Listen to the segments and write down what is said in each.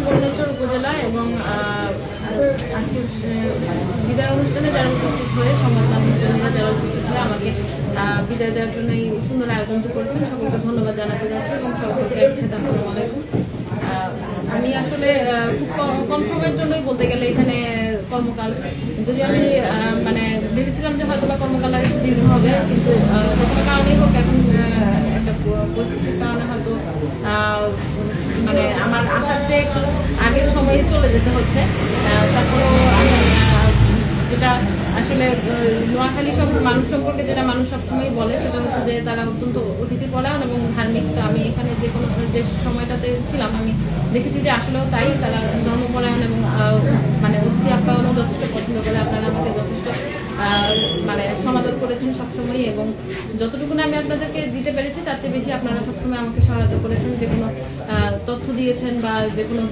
সুবর্ণচর উপজেলা এবং আজকে বিদায় অনুষ্ঠানে যারা উপস্থিত হয়ে সংবাদ মাধ্যম কর্মীরা যারা উপস্থিত হয়ে আমাকে বিদায় দেওয়ার জন্য এই সুন্দর আয়োজনটি করেছেন, সকলকে ধন্যবাদ জানাতে যাচ্ছি এবং সকলকে একসাথে আসসালামু আলাইকুম। আমি আসলে খুব কম- সময়ের জন্যই বলতে গেলে এখানে কর্মকাল। যদি আমি মানে ভেবেছিলাম যে হয়তো বা কর্মকাল একটু দীর্ঘ হবে, কিন্তু আহ, যে কোনো কারণেই হোক এখন আহ, একটা প- পরিস্থিতির কারণে হয়তো আহ, মানে আমার আসার চেয়ে একটু আগের সময়ে চলে যেতে হচ্ছে তারপরেও যেটা আসলে নোয়াখালী সম্পর্কে মানুষ সম্পর্কে যেটা মানুষ সবসময় বলে, সেটা হচ্ছে যে তারা অত্যন্ত অতিথি পরায়ণ এবং ধার্মিক। তো আমি এখানে যে কোনো, যে সময়টাতে ছিলাম, আমি দেখেছি যে আসলেও তাই, তারা ধর্মপরায়ণ এবং মানে অতিথি আপ্যায়নও যথেষ্ট পছন্দ করে, আপনারা আমাকে যথেষ্ট মানে সমাদর করেছেন সবসময় এবং যতটুকু আমি আপনাদেরকে দিতে পেরেছি, তার চেয়ে বেশি আপনারা সবসময় আমাকে সহায়তা করেছেন, যে কোনো দিয়েছেন বা যে কোনো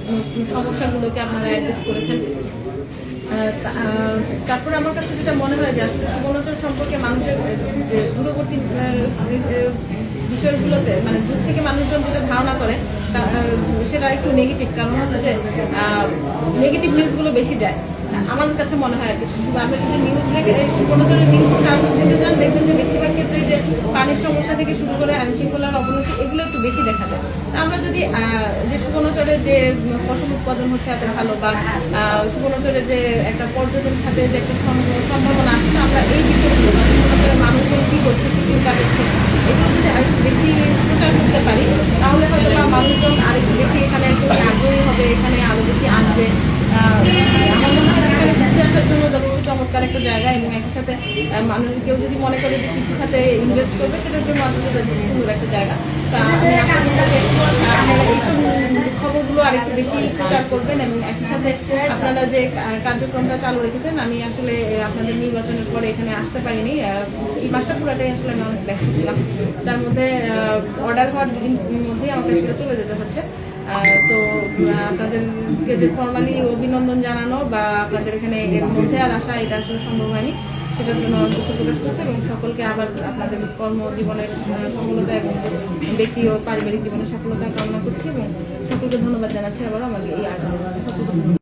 সমস্যাগুলোকে আপনারা অ্যাড্রেস করেছেন। তারপরে আমার কাছে যেটা মনে হয় যে আসলে সুবর্ণচর সম্পর্কে মানুষের যে দূরবর্তী বিষয়গুলোতে মানে দূর থেকে মানুষজন যেটা ধারণা করে সেটা একটু নেগেটিভ কারণ হচ্ছে যে নেগেটিভ নিউজগুলো বেশি যায়। আমার কাছে মনে হয় আর কি আপনি যদি নিউজ দেখে এই সুবর্ণচরের নিউজ কাজ দিতে যান দেখবেন যে বেশিরভাগ ক্ষেত্রে যে পানির সমস্যা থেকে শুরু করে আইন শৃঙ্খলার অবনতি, এগুলো একটু বেশি দেখা যায়। আমরা যদি যে সুবর্ণচরের যে ফসল উৎপাদন হচ্ছে এত ভালো বা সুবর্ণচরের যে একটা পর্যটন খাতে যে একটা সম্ভাবনা আছে আমরা এই বিষয়গুলো বা সুবর্ণচরের মানুষজন কি করছে, কি চিন্তা করছে, এগুলো যদি আরেকটু বেশি প্রচার করতে পারি, তাহলে হয়তো বা মানুষজন আরেকটু বেশি এখানে একটু আগ্রহী হবে এখানে আরও বেশি আসবে আহ, আমার মনে হয় যে এখানে ঘুরতে আসার জন্য যথেষ্ট চমৎকার একটা জায়গা এবং একই সাথে মানুষ কেউ যদি মনে করে যে কৃষি খাতে ইনভেস্ট করবে, সেটার জন্য আসলে যথেষ্ট সুন্দর একটা জায়গা। তা আমি আপনাদের এইসব খবরগুলো আরেকটু বেশি প্রচার করবেন এবং একই সাথে আপনারা যে কার্যক্রমটা চালু রেখেছেন, আমি আসলে আপনাদের নির্বাচনের পরে এখানে আসতে পারিনি। এই মাসটা পুরাটাই আসলে আমি অনেক ব্যস্ত ছিলাম। তার মধ্যে অর্ডার হওয়ার দুদিন মধ্যেই আমাকে আসলে চলে যেতে হচ্ছে। তো আপনাদেরকে যে ফর্মালি অভিনন্দন জানানো বা আপনাদের এখানে এর মধ্যে আর আসা, এটা আসলে সম্ভব হয়নি সেটার জন্য দুঃখ প্রকাশ করছে এবং সকলকে আবার আপনাদের কর্মজীবনের জীবনের সফলতা এবং ব্যক্তি ও পারিবারিক জীবনের সফলতা কামনা করছি এবং সকলকে ধন্যবাদ জানাচ্ছি আবার আমাকে এই আয়োজনে সকলকে।